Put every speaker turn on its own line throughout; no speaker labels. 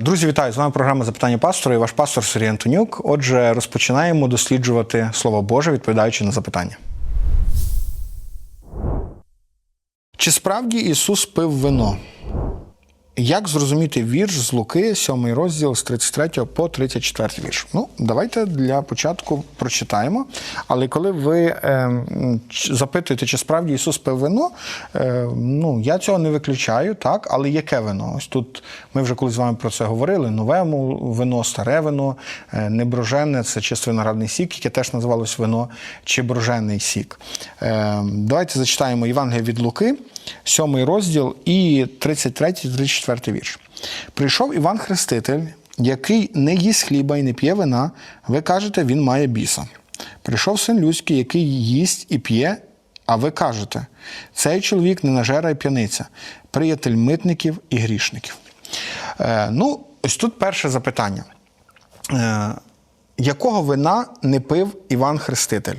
Друзі, вітаю! З вами програма Запитання пастора і ваш пастор Сергій Антонюк. Отже, розпочинаємо досліджувати Слово Боже, відповідаючи на запитання. Чи справді Ісус пив вино? Як зрозуміти вірш з Луки, 7 розділ з 33 по 34 вірш? Ну, давайте для початку прочитаємо. Але коли ви е, запитуєте, чи справді Ісус пив вино, е, ну я цього не виключаю, так, але яке вино? Ось тут ми вже коли з вами про це говорили: нове вино, старе вино, е, неброжене це чисто виноградний сік, яке теж називалось вино чи брожений сік. Е, давайте зачитаємо Євангелія від Луки. Сьомий розділ і 33-34 вірш. Прийшов Іван Хреститель, який не їсть хліба і не п'є вина, ви кажете, він має біса. Прийшов син людський, який їсть і п'є, а ви кажете, цей чоловік не нажера і п'яниця, приятель митників і грішників. Е, ну, ось тут перше запитання. Е, якого вина не пив Іван Хреститель?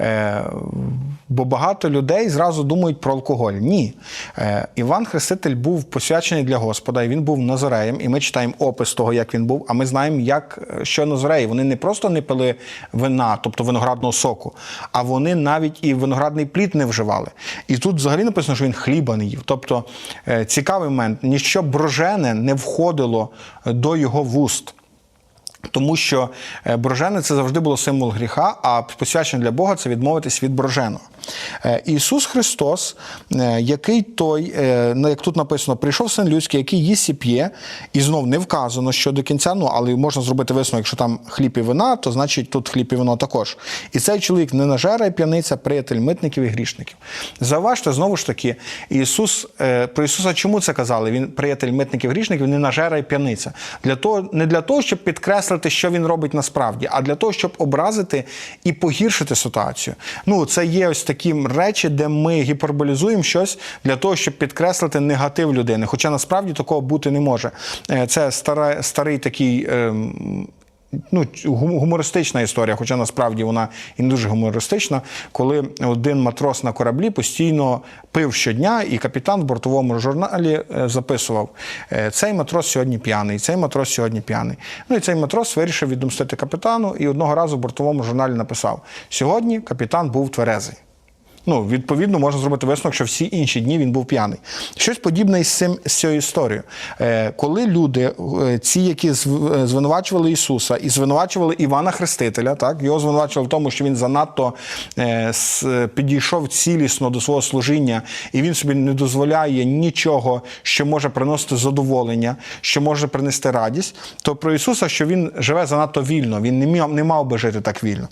Е, бо багато людей зразу думають про алкоголь. Ні. Е, Іван Хреститель був посвячений для Господа, і він був назореєм, і ми читаємо опис того, як він був. А ми знаємо, як що назореї. Вони не просто не пили вина, тобто виноградного соку, а вони навіть і виноградний плід не вживали. І тут взагалі написано, що він хліба не їв. Тобто е, цікавий момент, ніщо брожене не входило до його вуст. Тому що е, брожене це завжди було символ гріха, а посвячення для Бога це відмовитись від броженого. Е, Ісус Христос, е, який той, е, ну, як тут написано, прийшов син людський, який їсть і п'є, і знов не вказано, що до кінця, ну але можна зробити висновок, якщо там хліб і вина, то значить тут хліб і вино також. І цей чоловік не нажера і п'яниця, приятель митників і грішників. Зауважте, знову ж таки, Ісус про Ісуса чому це казали? Він приятель митників і грішників, не нажера і п'яниця. Для того, не для того, щоб підкреслити, що він робить насправді, а для того, щоб образити і погіршити ситуацію. Ну, це є ось такі речі, де ми гіперболізуємо щось для того, щоб підкреслити негатив людини. Хоча насправді такого бути не може. Е, Це стара, старий такий. ем, Ну, гумористична історія, хоча насправді вона і не дуже гумористична, коли один матрос на кораблі постійно пив щодня, і капітан в бортовому журналі е, записував: е, цей матрос сьогодні п'яний, цей матрос сьогодні п'яний. Ну і цей матрос вирішив відомстити капітану, і одного разу в бортовому журналі написав: сьогодні капітан був тверезий. Ну, відповідно, можна зробити висновок, що всі інші дні він був п'яний. Щось подібне із цим з цією історією. Е, коли люди, е, ці, які е, звинувачували Ісуса і звинувачували Івана Хрестителя, так його звинувачували в тому, що він занадто підійшов цілісно до свого служіння, і він собі не дозволяє нічого, що може приносити задоволення, що може принести радість, то про Ісуса, що він живе занадто вільно, він не мав, не мав би жити так вільно.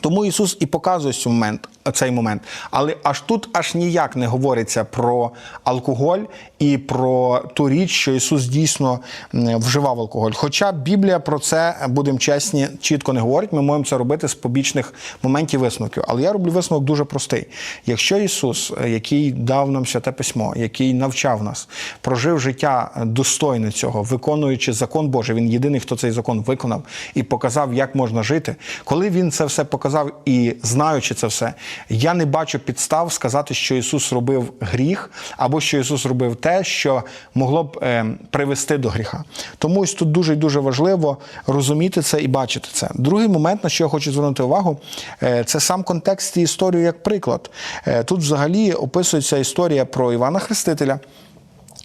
Тому Ісус і показує цей момент, цей момент. Але аж тут аж ніяк не говориться про алкоголь і про ту річ, що Ісус дійсно вживав алкоголь. Хоча Біблія про це, будемо чесні, чітко не говорить, ми можемо це робити з побічних моментів висновків. Але я роблю висновок дуже простий. Якщо Ісус, який дав нам святе письмо, який навчав нас, прожив життя достойне цього, виконуючи закон Божий, він єдиний, хто цей закон виконав і показав, як можна жити. Коли він це все показав і знаючи це все, я не бачу підстав сказати, що Ісус робив гріх, або що Ісус робив те, що могло б е, привести до гріха. Тому ось тут дуже дуже важливо розуміти це і бачити це. Другий момент, на що я хочу звернути увагу, е, це сам контекст і історію як приклад. Е, тут взагалі описується історія про Івана Хрестителя.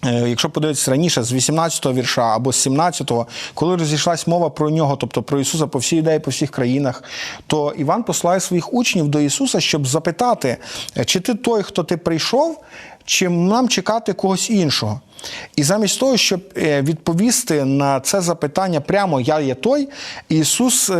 Е, Якщо подивитися раніше з 18-го вірша або з 17-го, коли розійшлась мова про нього, тобто про Ісуса по всій ідеї, по всіх країнах, то Іван посилає своїх учнів до Ісуса, щоб запитати, е, чи ти той, хто ти прийшов, чи нам чекати когось іншого. І замість того, щоб е, відповісти на це запитання прямо Я є той, Ісус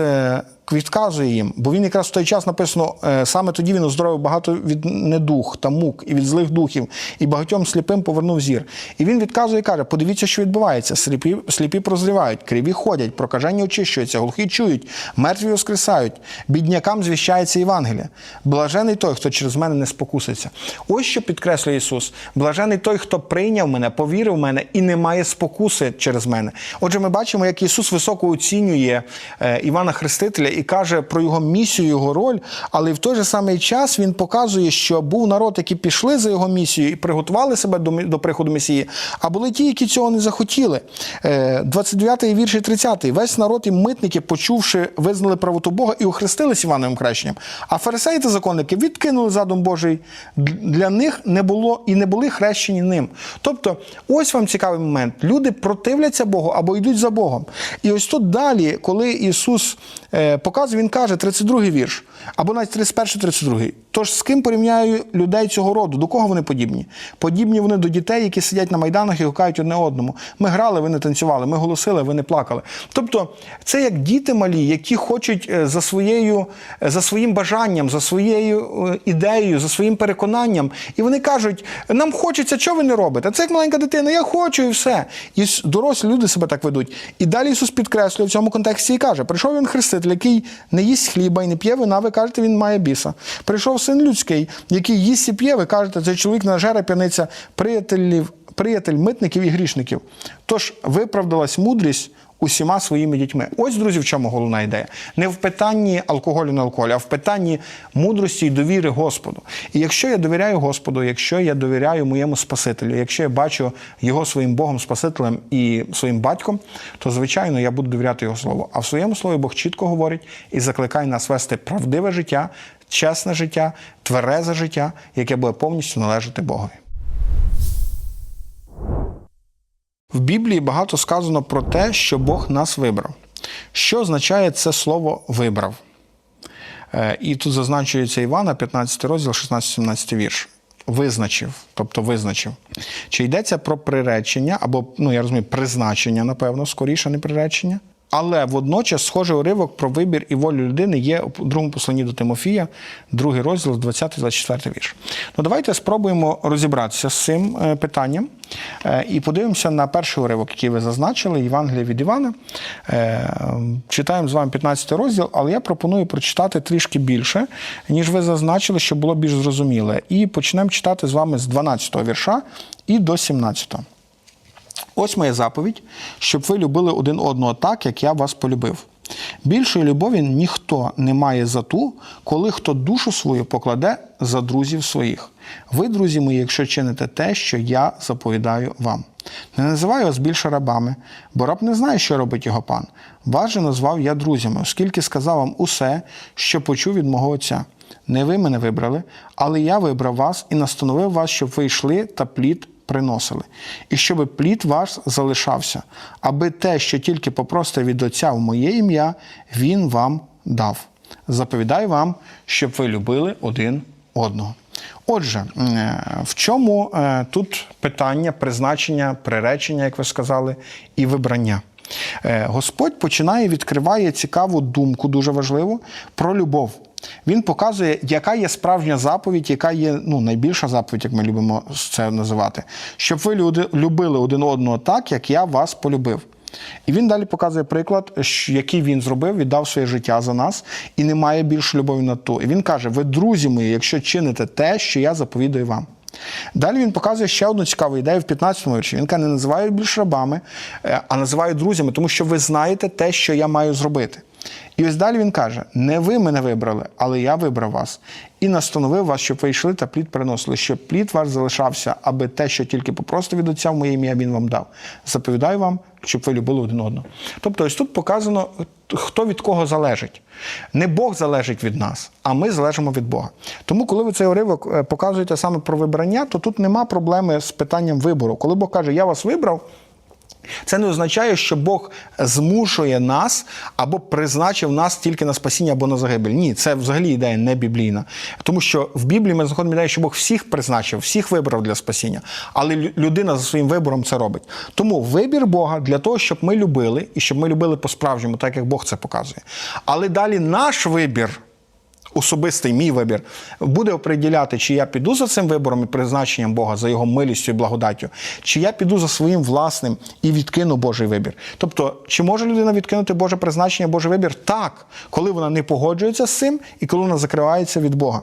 відказує їм, бо він якраз в той час написано, е, саме тоді він оздоровив багато від недух та мук і від злих духів, і багатьом сліпим повернув зір. І він відказує і каже: подивіться, що відбувається. Сліпі, сліпі прозрівають, криві ходять, прокажені очищуються, глухі чують, мертві воскресають, біднякам звіщається Євангелія. Блажений той, хто через мене не спокуситься. Ось що підкреслює Ісус. Блажений той, хто прийняв мене, повірив в мене і не має спокуси через мене. Отже, ми бачимо, як Ісус високо оцінює е, Івана Хрестителя і каже про його місію, його роль, але в той же самий час він показує, що був народ, які пішли за його місією і приготували себе до, до приходу Месії, а були ті, які цього не захотіли. 29-й вірш і 30-й. Весь народ і митники, почувши, визнали правоту Бога і охрестились Івановим Хрещенням. А фарисеї та законники відкинули задум Божий. Для них не було і не були хрещені ним. Тобто, ось вам цікавий момент. Люди противляться Богу або йдуть за Богом. І ось тут далі, коли Ісус е, показує, Він каже, 32-й вірш, або навіть 31-й, 32-й. Тож з ким порівняю людей цього роду? До кого вони подібні? Подібні вони до дітей, які сидять на майданах і гукають одне одному. Ми грали, ви не танцювали, ми голосили, ви не плакали. Тобто, це як діти малі, які хочуть е, за своєю, е, за своїм бажанням, за своєю е, ідеєю, за своїм переконанням. І вони кажуть: нам хочеться, що ви не робите? Це як маленька дитина, я хочу і все. І дорослі люди себе так ведуть. І далі Ісус підкреслює в цьому контексті і каже: прийшов він хреститель, який не їсть хліба і не п'є вина, ви кажете, він має біса. Прийшов син людський, який їсть і п'є, ви кажете, цей чоловік нажера п'яниця приятелів, приятель митників і грішників. Тож виправдалась мудрість усіма своїми дітьми. Ось, друзі, в чому головна ідея. Не в питанні алкоголю на алкоголю, а в питанні мудрості і довіри Господу. І якщо я довіряю Господу, якщо я довіряю моєму Спасителю, якщо я бачу його своїм Богом, Спасителем і своїм батьком, то звичайно я буду довіряти його слову. А в своєму слові Бог чітко говорить і закликає нас вести правдиве життя, чесне життя, тверезе життя, яке буде повністю належати Богові. В Біблії багато сказано про те, що Бог нас вибрав. Що означає це слово вибрав? Е, І тут зазначується Івана, 15 розділ, 16-17 вірш. Визначив, тобто визначив. Чи йдеться про приречення, або, ну я розумію, призначення, напевно, скоріше, не приречення. Але водночас схожий уривок про вибір і волю людини є у другому посланні до Тимофія, другий розділ, 20-24 вірш. Ну, давайте спробуємо розібратися з цим е, питанням е, і подивимося на перший уривок, який ви зазначили, Євангелія від Івана. Е, Читаємо з вами 15 розділ, але я пропоную прочитати трішки більше, ніж ви зазначили, щоб було більш зрозуміле. І почнемо читати з вами з 12 вірша і до 17. Ось моя заповідь, щоб ви любили один одного так, як я вас полюбив. Більшої любові ніхто не має за ту, коли хто душу свою покладе за друзів своїх. Ви, друзі мої, якщо чините те, що я заповідаю вам. Не називаю вас більше рабами, бо раб не знає, що робить його пан. Вас же назвав я друзями, оскільки сказав вам усе, що почув від мого Отця. Не ви мене вибрали, але я вибрав вас і настановив вас, щоб ви йшли та плід приносили, і щоб плід ваш залишався, аби те, що тільки попросите від Отця в моє ім'я, Він вам дав. Заповідаю вам, щоб ви любили один одного. Отже, е, в чому е, тут питання призначення, приречення, як ви сказали, і вибрання? Е, Господь починає відкриває цікаву думку, дуже важливу, про любов. Він показує, яка є справжня заповідь, яка є ну, найбільша заповідь, як ми любимо це називати, щоб ви люди любили один одного так, як я вас полюбив. І він далі показує приклад, який він зробив, віддав своє життя за нас і не має більше любові на ту. І він каже: ви, друзі мої, якщо чините те, що я заповідаю вам. Далі він показує ще одну цікаву ідею в 15-му вірші. Він каже, не називаю більш рабами, е, а називаю друзями, тому що ви знаєте те, що я маю зробити. І ось далі він каже: не ви мене вибрали, але я вибрав вас і настановив вас, щоб ви йшли та плід приносили, щоб плід ваш залишався, аби те, що тільки попросите від Отця в моє ім'я, він вам дав. Заповідаю вам, щоб ви любили один одного. Тобто, ось тут показано, хто від кого залежить. Не Бог залежить від нас, а ми залежимо від Бога. Тому, коли ви цей уривок е, показуєте саме про вибрання, то тут нема проблеми з питанням вибору. Коли Бог каже, я вас вибрав. Це не означає, що Бог змушує нас або призначив нас тільки на спасіння або на загибель. Ні, це взагалі ідея не біблійна. Тому що в Біблії ми знаходимо ідею, що Бог всіх призначив, всіх вибрав для спасіння, але людина за своїм вибором це робить. Тому вибір Бога для того, щоб ми любили і щоб ми любили по-справжньому, так як Бог це показує. Але далі наш вибір особистий мій вибір, буде оприділяти, чи я піду за цим вибором і призначенням Бога, за його милістю і благодаттю, чи я піду за своїм власним і відкину Божий вибір. Тобто, чи може людина відкинути Боже призначення, Божий вибір? Так, коли вона не погоджується з цим і коли вона закривається від Бога.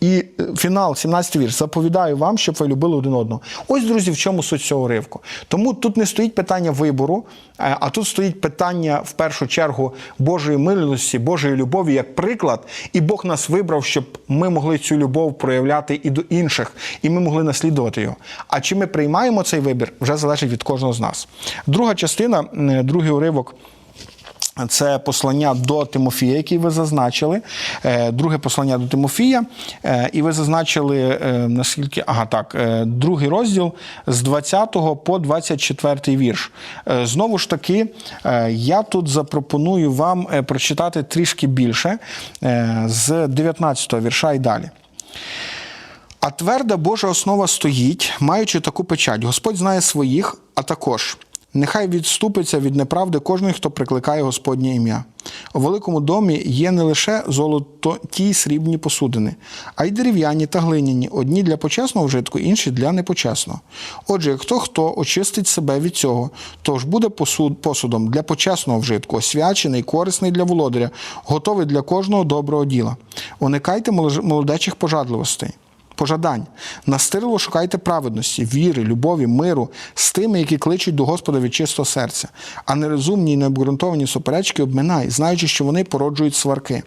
І е, фінал, 17 вірш, заповідаю вам, щоб ви любили один одного. Ось, друзі, в чому суть цього уривку. Тому тут не стоїть питання вибору, е, а тут стоїть питання в першу чергу Божої милості, Божої любові як приклад, і Бог нас вибрав, щоб ми могли цю любов проявляти і до інших, і ми могли наслідувати його. А чи ми приймаємо цей вибір, вже залежить від кожного з нас. Друга частина, е, другий уривок. Це послання до Тимофія, який ви зазначили. Е, Друге послання до Тимофія. Е, І ви зазначили, е, наскільки. Ага, так, другий розділ з 20 по 24 вірш. Знову ж таки, я тут запропоную вам прочитати трішки більше з 19 вірша і далі. А тверда Божа основа стоїть, маючи таку печать. Господь знає своїх, а також нехай відступиться від неправди кожен, хто прикликає Господнє ім'я. У великому домі є не лише золото ті й срібні посудини, а й дерев'яні та глиняні, одні для почесного вжитку, інші для непочесного. Отже, хто хто очистить себе від цього, то ж буде посуд, посудом для почесного вжитку, освячений, корисний для володаря, готовий для кожного доброго діла. Уникайте молодечих пожадливостей пожадань. Настирливо шукайте праведності, віри, любові, миру з тими, які кличуть до Господа від чистого серця, а нерозумні і необґрунтовані суперечки обминай, знаючи, що вони породжують сварки.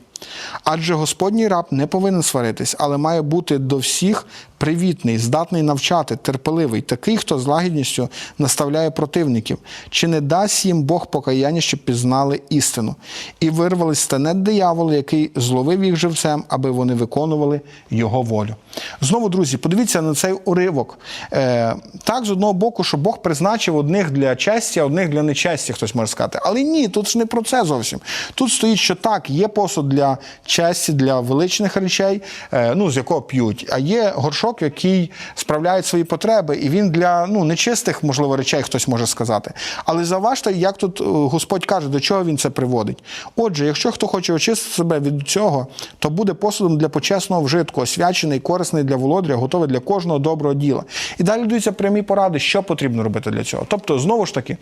Адже Господній раб не повинен сваритись, але має бути до всіх привітний, здатний навчати, терпеливий, такий, хто з лагідністю наставляє противників, чи не дасть їм Бог покаяння, щоб пізнали істину, і вирвались стенет диявол, який зловив їх живцем, аби вони виконували його волю. Знову, друзі, подивіться на цей уривок. Е, так, з одного боку, що Бог призначив одних для честі, а одних для нечесті, хтось може сказати. Але ні, тут ж не про це зовсім. Тут стоїть, що так, є посуд для честі, для величних речей, е, ну, з якого п'ють, а є горшок, який справляє свої потреби, і він для ну, нечистих, можливо, речей хтось може сказати. Але заважте, як тут е, Господь каже, до чого він це приводить. Отже, якщо хто хоче очистити себе від цього, то буде посудом для почесного вжитку, освячений, корисний для володаря, готовий для кожного доброго діла. І далі йдуться прямі поради, що потрібно робити для цього. Тобто, знову ж таки.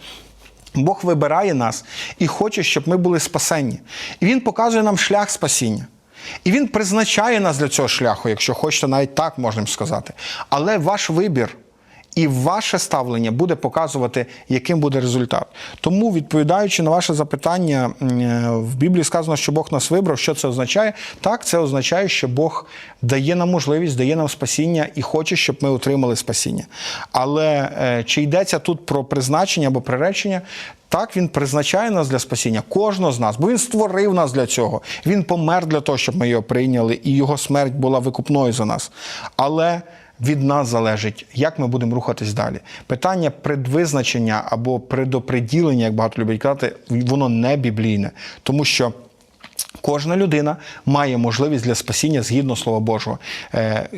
Бог вибирає нас і хоче, щоб ми були спасенні. І Він показує нам шлях спасіння. І Він призначає нас для цього шляху, якщо хочете, навіть так можна сказати. Але ваш вибір і ваше ставлення буде показувати, яким буде результат. Тому, відповідаючи на ваше запитання, е, в Біблії сказано, що Бог нас вибрав. Що це означає? Так, це означає, що Бог дає нам можливість, дає нам спасіння і хоче, щоб ми отримали спасіння. Але е, чи йдеться тут про призначення або приречення? Так, він призначає нас для спасіння, кожного з нас, бо він створив нас для цього. Він помер для того, щоб ми його прийняли, і його смерть була викупною за нас. Але від нас залежить, як ми будемо рухатись далі. Питання предвизначення або предоприділення, як багато люблять казати, воно не біблійне, тому що. Кожна людина має можливість для спасіння згідно Слова Божого. Е,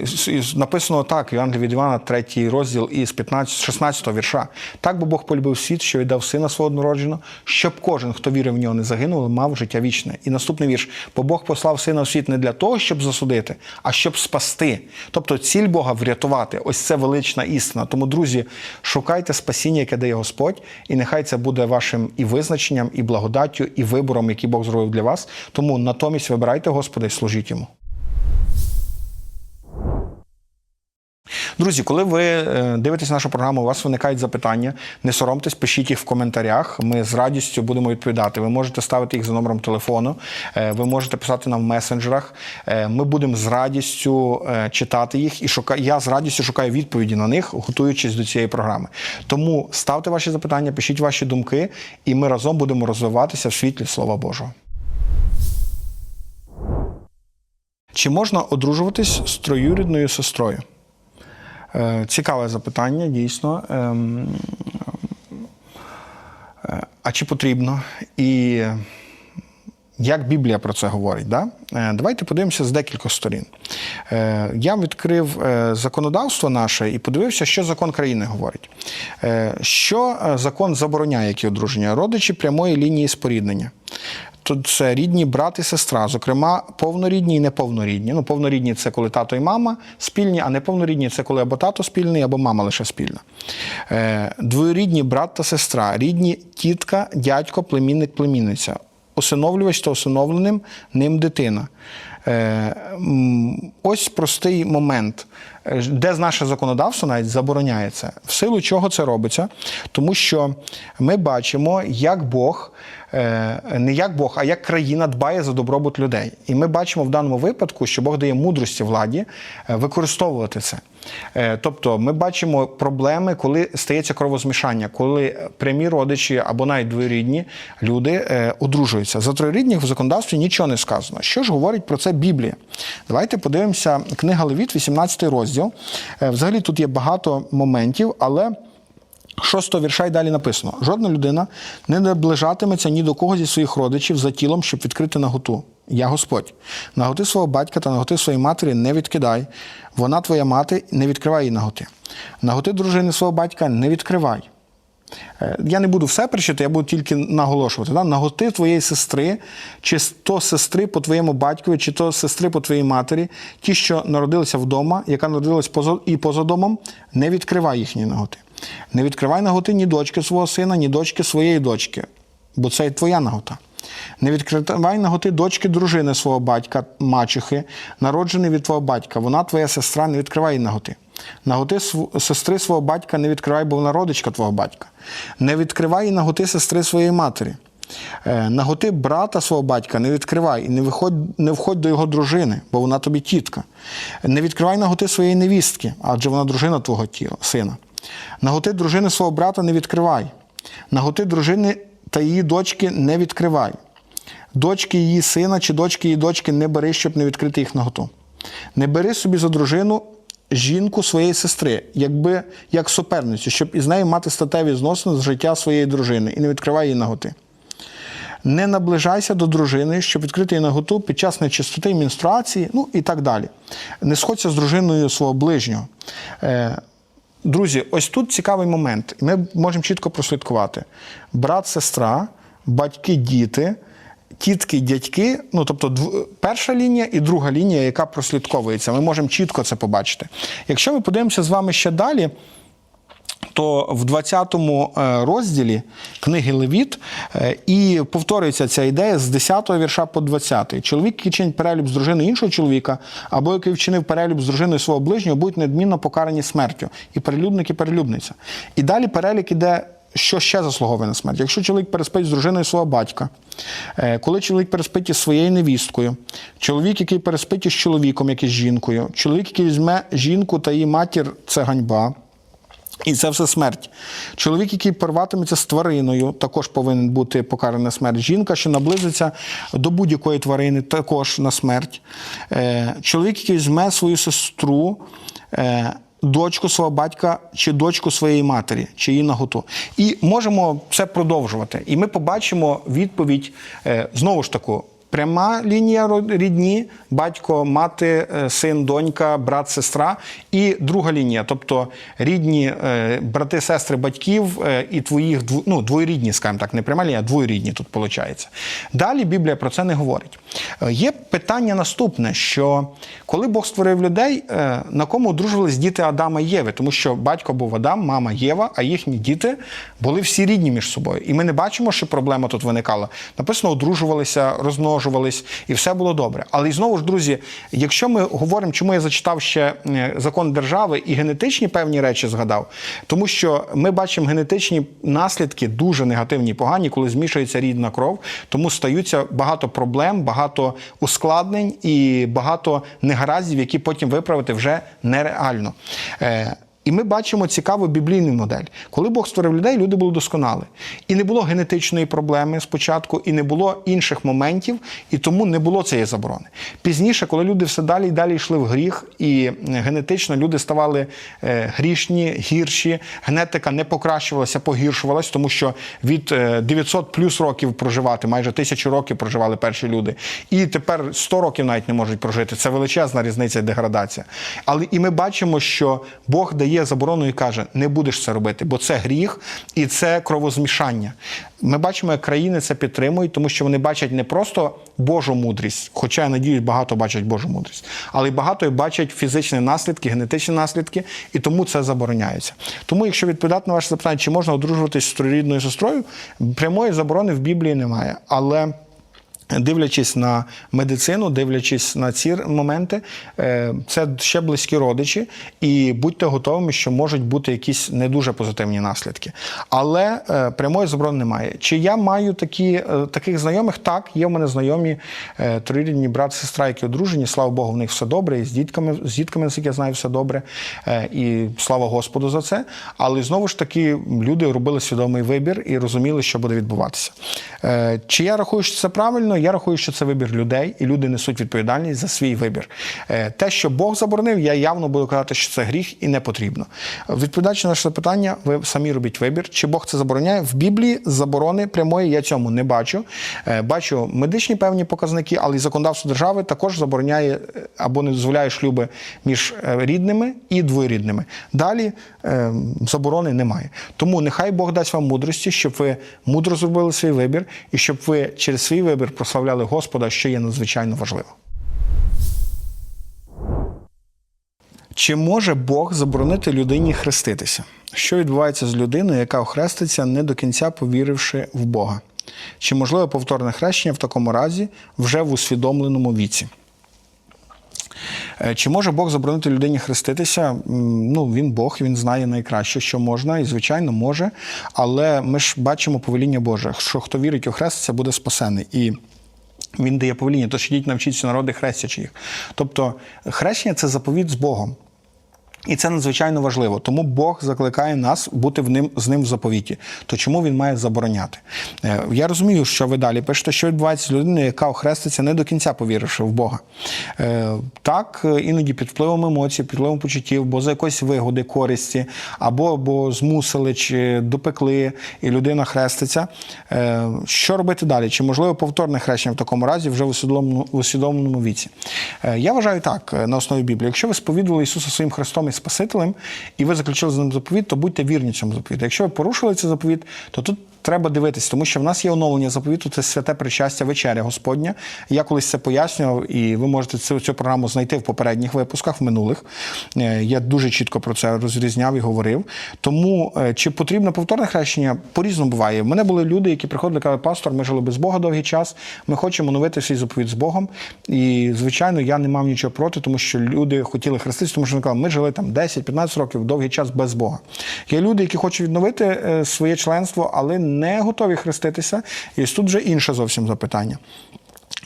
написано так, Євангелії від Івана, 3 розділ із 15, 16 вірша. Так би Бог полюбив світ, що віддав сина свого однородженого, щоб кожен, хто вірив в нього, не загинув, але мав життя вічне. І наступний вірш: бо Бог послав сина в світ не для того, щоб засудити, а щоб спасти. Тобто ціль Бога врятувати. Ось це велична істина. Тому, друзі, шукайте спасіння, яке дає Господь, і нехай це буде вашим і визначенням, і благодаттю, і вибором, який Бог зробив для вас. Тому натомість вибирайте Господа і служіть йому. Друзі, коли ви е, дивитесь нашу програму, у вас виникають запитання, не соромтесь, пишіть їх в коментарях. Ми з радістю будемо відповідати. Ви можете ставити їх за номером телефону, е, ви можете писати нам в месенджерах. Е, Ми будемо з радістю читати їх і шука... я з радістю шукаю відповіді на них, готуючись до цієї програми. Тому ставте ваші запитання, пишіть ваші думки, і ми разом будемо розвиватися в світлі Слова Божого. Чи можна одружуватись з троюрідною сестрою? Е, Цікаве запитання, дійсно. Ем, е, А чи потрібно? І як Біблія про це говорить? Да? Е, Давайте подивимося з декількох сторін. Я відкрив законодавство наше і подивився, що закон країни говорить. Що закон забороняє які одруження? Родичі прямої лінії споріднення. Це рідні брат і сестра, зокрема, повнорідні і неповнорідні. Ну, повнорідні це коли тато і мама спільні, а неповнорідні це коли або тато спільний, або мама лише спільна. Е, двоюрідні брат та сестра, рідні тітка, дядько, племінник, племінниця, усиновлювач та усиновленим ним дитина. Е, Ось простий момент, е, де наше законодавство навіть забороняє це. В силу чого це робиться? Тому що ми бачимо, як Бог, е, не як Бог, а як країна дбає за добробут людей. І ми бачимо в даному випадку, що Бог дає мудрості владі використовувати це. Е, Тобто ми бачимо проблеми, коли стається кровозмішання, коли прямі родичі або навіть двоюрідні люди е, одружуються. За троюрідних в законодавстві нічого не сказано. Що ж говорить про це Біблія? Давайте подивимося книга Левіт, 18 розділ. Е, Взагалі тут є багато моментів, але. Шостого вірша і далі написано: жодна людина не наближатиметься ні до кого зі своїх родичів за тілом, щоб відкрити наготу. Я Господь. Наготи свого батька та наготи своєї матері не відкидай. Вона твоя мати, не відкривай її наготи. Наготи дружини свого батька не відкривай. Е, Я не буду все причити, я буду тільки наголошувати. Да? Наготи твоєї сестри, чи то сестри по твоєму батькові, чи то сестри по твоїй матері, ті, що народилися вдома, яка народилась поза, і поза домом, не відкривай їхні наготи. Не відкривай наготи ні дочки свого сина, ні дочки своєї дочки, бо це і твоя нагота. Не відкривай наготи дочки дружини свого батька, мачехи, народженої від твого батька. Вона твоя сестра, не відкривай її наготи. Наготи сестри свого батька не відкривай, бо вона родичка твого батька. Не відкривай і наготи сестри своєї матері. Е, Наготи брата свого батька не відкривай і не, виходь, не входь до його дружини, бо вона тобі тітка. Не відкривай наготи своєї невістки, адже вона дружина твого тіла, сина. Наготи дружини свого брата не відкривай. Наготи дружини та її дочки не відкривай. Дочки її сина чи дочки її дочки не бери, щоб не відкрити їх наготу. Не бери собі за дружину жінку своєї сестри, якби як суперницю, щоб із нею мати статеві зносини з життя своєї дружини і не відкривай її наготи. Не наближайся до дружини, щоб відкрити її наготу під час нечистоти, менструації, ну і так далі. Не сходься з дружиною свого ближнього. Е, Друзі, ось тут цікавий момент. Ми можемо чітко прослідкувати: брат, сестра, батьки, діти, тітки, дядьки. Ну тобто, перша лінія і друга лінія, яка прослідковується. Ми можемо чітко це побачити. Якщо ми подивимося з вами ще далі. То в 20-му е, розділі книги Левіт е, і повторюється ця ідея з 10-го вірша по 20-й. Чоловік, який чинить перелюб з дружиною іншого чоловіка, або який вчинив перелюб з дружиною свого ближнього, будуть недмінно покарані смертю. І перелюбник, і перелюбниця. І далі перелік іде. Що ще заслуговує на смерть? Якщо чоловік переспить з дружиною свого батька, е, коли чоловік переспить із своєю невісткою, чоловік, який переспить із чоловіком, як із жінкою, чоловік, який візьме жінку та її матір, це ганьба. І це все смерть. Чоловік, який порватиметься з твариною, також повинен бути покараний на смерть. Жінка, що наблизиться до будь-якої тварини, також на смерть. Е, Чоловік, який візьме свою сестру, е, дочку свого батька чи дочку своєї матері, чи її наготу. І можемо це продовжувати. І ми побачимо відповідь е, знову ж таку. Пряма лінія рідні, батько, мати, е, син, донька, брат, сестра. І друга лінія, тобто рідні е, брати, сестри, батьків е, і твоїх ну, двоюрідні, скажімо так, не пряма лінія, а двоюрідні тут виходить. Далі Біблія про це не говорить. Є питання наступне: що коли Бог створив людей, на кому одружувались діти Адама і Єви, тому що батько був Адам, мама Єва, а їхні діти були всі рідні між собою. І ми не бачимо, що проблема тут виникала. Написано, одружувалися, розмножувались, і все було добре. Але і знову ж, друзі, якщо ми говоримо, чому я зачитав ще е, закон держави і генетичні певні речі згадав, тому що ми бачимо генетичні наслідки дуже негативні, погані, коли змішується рідна кров, тому стаються багато проблем, багато ускладнень і багато негараздів, які потім виправити вже нереально. Е, і ми бачимо цікаву біблійну модель. Коли Бог створив людей, люди були досконалі. І не було генетичної проблеми спочатку, і не було інших моментів, і тому не було цієї заборони. Пізніше, коли люди все далі і далі йшли в гріх, і е, генетично люди ставали е, грішні, гірші, генетика не покращувалася, погіршувалась, тому що від е, 900 плюс років проживати, майже тисячу років проживали перші люди. І тепер 100 років навіть не можуть прожити. Це величезна різниця і деградація. Але і ми бачимо, що Бог дає дає заборону і каже: не будеш це робити, бо це гріх і це кровозмішання. Ми бачимо, як країни це підтримують, тому що вони бачать не просто Божу мудрість, хоча я надіюсь, багато бачать Божу мудрість, але й багато бачать фізичні наслідки, генетичні наслідки, і тому це забороняється. Тому, якщо відповідати на ваше запитання, чи можна одружуватись з троюрідною сестрою, прямої заборони в Біблії немає. Але Дивлячись на медицину, дивлячись на ці моменти, е, це ще близькі родичі, і будьте готовими, що можуть бути якісь не дуже позитивні наслідки. Але е, прямої заборони немає. Чи я маю такі, е, таких знайомих? Так, є в мене знайомі троюрідні брат, сестра, які одружені. Слава Богу, в них все добре. І з дітками, з дітками, наскільки я знаю, все добре. І слава Господу за це. Але знову ж таки, люди робили свідомий вибір і розуміли, що буде відбуватися. Чи я рахую, що це правильно? Я рахую, що це вибір людей, і люди несуть відповідальність за свій вибір. Е, Те, що Бог заборонив, я явно буду казати, що це гріх і не потрібно. Відповідаючи на наше запитання, ви самі робіть вибір. Чи Бог це забороняє? В Біблії заборони прямої я цьому не бачу. Е, Бачу медичні певні показники, але і законодавство держави також забороняє е, або не дозволяє шлюби між рідними і двоюрідними. Далі заборони немає. Тому нехай Бог дасть вам мудрості, щоб ви мудро зробили свій вибір, і щоб ви через свій вибір прославляли Господа, що є надзвичайно важливо. Чи може Бог заборонити людині хреститися? Що відбувається з людиною, яка охреститься, не до кінця повіривши в Бога? Чи можливе повторне хрещення в такому разі вже в усвідомленому віці? Е, Чи може Бог заборонити людині хреститися? Ну, він Бог, він знає найкраще, що можна, і, звичайно, може. Але ми ж бачимо повеління Боже, що хто вірить у хреститься, буде спасений. І він дає повеління, тож ідіть навчіться народи, хрестячи їх. Тобто, хрещення це заповіт з Богом. І це надзвичайно важливо. Тому Бог закликає нас бути в ним, з ним в заповіті. То чому він має забороняти? Е, Я розумію, що ви далі пишете, що відбувається з людиною, яка охреститься не до кінця повіривши в Бога. Е, Так, е, іноді під впливом емоцій, під впливом почуттів, бо за якоїсь вигоди, користі, або бо змусили чи допекли, і людина хреститься. Що робити далі? Чи можливо повторне хрещення в такому разі вже в усвідомленому, віці? Я вважаю так на основі Біблії. Якщо ви сповідували Ісуса своїм Христом і Спасителем, і ви заключили з ним заповіт, то будьте вірні цьому заповіту. Якщо ви порушили цей заповіт, то тут треба дивитись, тому що в нас є оновлення заповіту, це святе причастя вечеря Господня. Я колись це пояснював, і ви можете цю, цю програму знайти в попередніх випусках, в минулих. Е, Я дуже чітко про це розрізняв і говорив. Тому е, чи потрібно повторне хрещення? По-різному буває. В мене були люди, які приходили, казали, пастор, ми жили без Бога довгий час. Ми хочемо оновити свій заповіт з Богом. І, звичайно, я не мав нічого проти, тому що люди хотіли хреститися, тому що вони казали, ми жили там 10-15 років довгий час без Бога. Є люди, які хочуть відновити е, своє членство, але не готові хреститися. І тут вже інше зовсім запитання.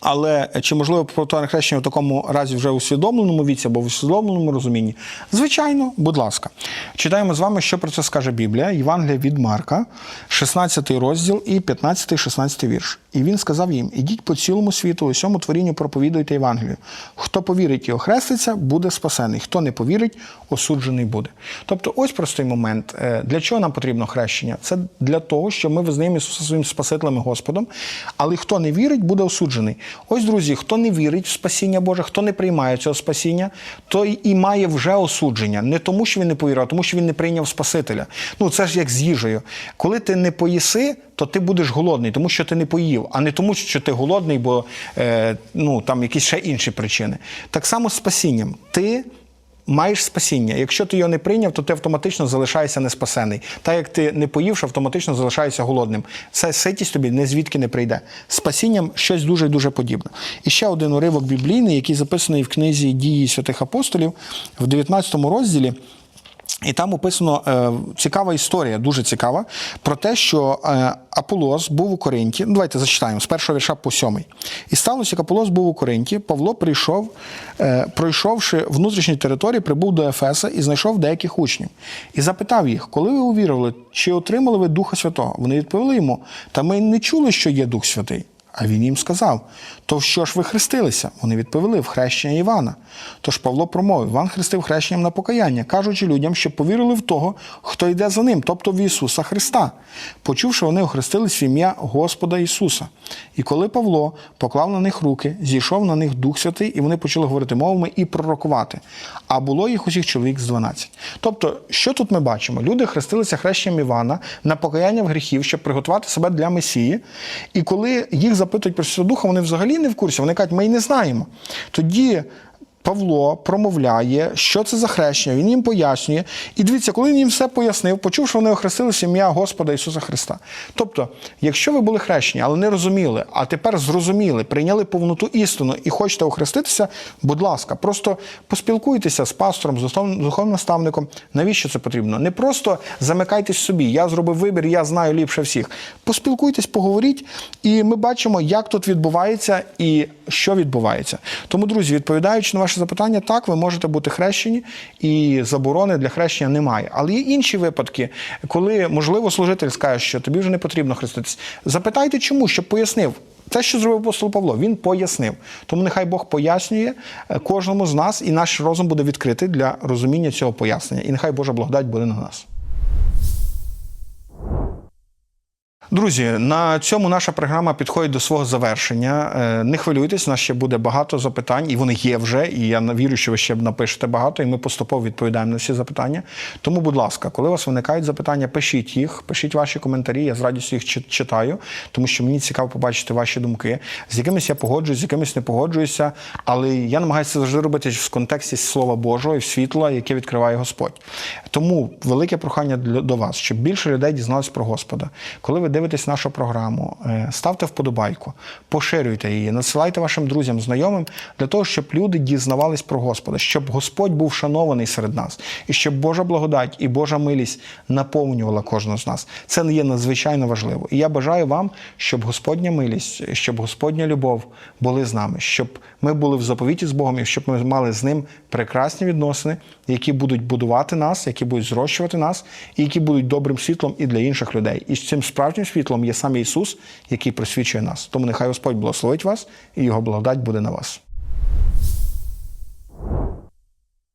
Але чи можливо повторне хрещення в такому разі вже усвідомленому віці або в усвідомленому розумінні? Звичайно, будь ласка. Читаємо з вами, що про це скаже Біблія, Євангелія від Марка, 16 розділ і 15-16 вірш. І він сказав їм: ідіть по цілому світу, усьому творінню проповідуйте Євангелію. Хто повірить і охреститься, буде спасений. Хто не повірить, осуджений буде. Тобто, ось простий момент. Е, Для чого нам потрібно хрещення? Це для того, що ми визнаємо Ісуса своїм Спасителем і Господом. Але хто не вірить, буде осуджений. Ось, друзі, хто не вірить в спасіння Боже, хто не приймає цього спасіння, той і має вже осудження. Не тому, що він не повірив, а тому, що він не прийняв Спасителя. Ну це ж як з їжею. Коли ти не поїси, то ти будеш голодний, тому що ти не поїв, а не тому, що ти голодний, бо е, ну, там якісь ще інші причини. Так само з спасінням. Ти маєш спасіння. Якщо ти його не прийняв, то ти автоматично залишаєшся неспасений. Так як ти не поївши, автоматично залишаєшся голодним. Це ситість тобі не звідки не прийде. Спасінням щось дуже дуже подібне. І ще один уривок біблійний, який записаний в книзі дії святих апостолів в 19 розділі. І там описано е, цікава історія, дуже цікава, про те, що е, Аполос був у Коринті. Ну, давайте зачитаємо з першого вірша по сьомий. І сталося, як Аполос був у Коринті, Павло прийшов, е, пройшовши внутрішні території, прибув до Ефеса і знайшов деяких учнів. І запитав їх, коли ви увірували, чи отримали ви Духа Святого? Вони відповіли йому: Та ми не чули, що є Дух Святий. А він їм сказав: То що ж ви хрестилися? Вони відповіли в хрещення Івана. Тож Павло промовив: Іван хрестив хрещенням на покаяння, кажучи людям, щоб повірили в того, хто йде за ним, тобто в Ісуса Христа. Почувши, вони охрестились в ім'я Господа Ісуса. І коли Павло поклав на них руки, зійшов на них Дух Святий, і вони почали говорити мовами і пророкувати. А було їх усіх чоловік з 12. Тобто, що тут ми бачимо? Люди хрестилися хрещенням Івана на покаяння в гріхів, щоб приготувати себе для Месії. І коли їх запитують про Святого Духа, вони взагалі не в курсі. Вони кажуть, ми й не знаємо. Тоді Павло промовляє, що це за хрещення, він їм пояснює. І дивіться, коли він їм все пояснив, почув, що вони охрестилися ім'я Господа Ісуса Христа. Тобто, якщо ви були хрещені, але не розуміли, а тепер зрозуміли, прийняли повноту істину і хочете охреститися, будь ласка, просто поспілкуйтеся з пастором, з духовним наставником. Навіщо це потрібно? Не просто замикайтесь собі. Я зробив вибір, я знаю ліпше всіх. Поспілкуйтесь, поговоріть, і ми бачимо, як тут відбувається і що відбувається. Тому, друзі, відповідаючи на ваше запитання, так, ви можете бути хрещені, і заборони для хрещення немає. Але є інші випадки, коли, можливо, служитель скаже, що тобі вже не потрібно хреститись. Запитайте, чому, щоб пояснив. Те, що зробив апостол Павло, він пояснив. Тому нехай Бог пояснює е, кожному з нас, і наш розум буде відкритий для розуміння цього пояснення. І нехай Божа благодать буде на нас. Друзі, на цьому наша програма підходить до свого завершення. Е, Не хвилюйтесь, у нас ще буде багато запитань, і вони є вже. І я вірю, що ви ще напишете багато, і ми поступово відповідаємо на всі запитання. Тому, будь ласка, коли у вас виникають запитання, пишіть їх, пишіть ваші коментарі. Я з радістю їх читаю, тому що мені цікаво побачити ваші думки. З якимись я погоджуюсь, з якимись не погоджуюся, але я намагаюся завжди робити в контексті Слова Божого і світла, яке відкриває Господь. Тому велике прохання до вас, щоб більше людей дізналось про Господа. Коли ви дивитесь нашу програму, е, ставте вподобайку, поширюйте її, надсилайте вашим друзям, знайомим для того, щоб люди дізнавались про Господа, щоб Господь був шанований серед нас, і щоб Божа благодать і Божа милість наповнювала кожного з нас. Це не є надзвичайно важливо. І я бажаю вам, щоб Господня милість, щоб Господня любов були з нами, щоб ми були в заповіті з Богом, і щоб ми мали з ним прекрасні відносини, які будуть будувати нас, які будуть зрощувати нас, і які будуть добрим світлом і для інших людей. І з цим справжнім світлом є сам Ісус, який просвічує нас. Тому нехай Господь благословить вас і Його благодать буде на вас.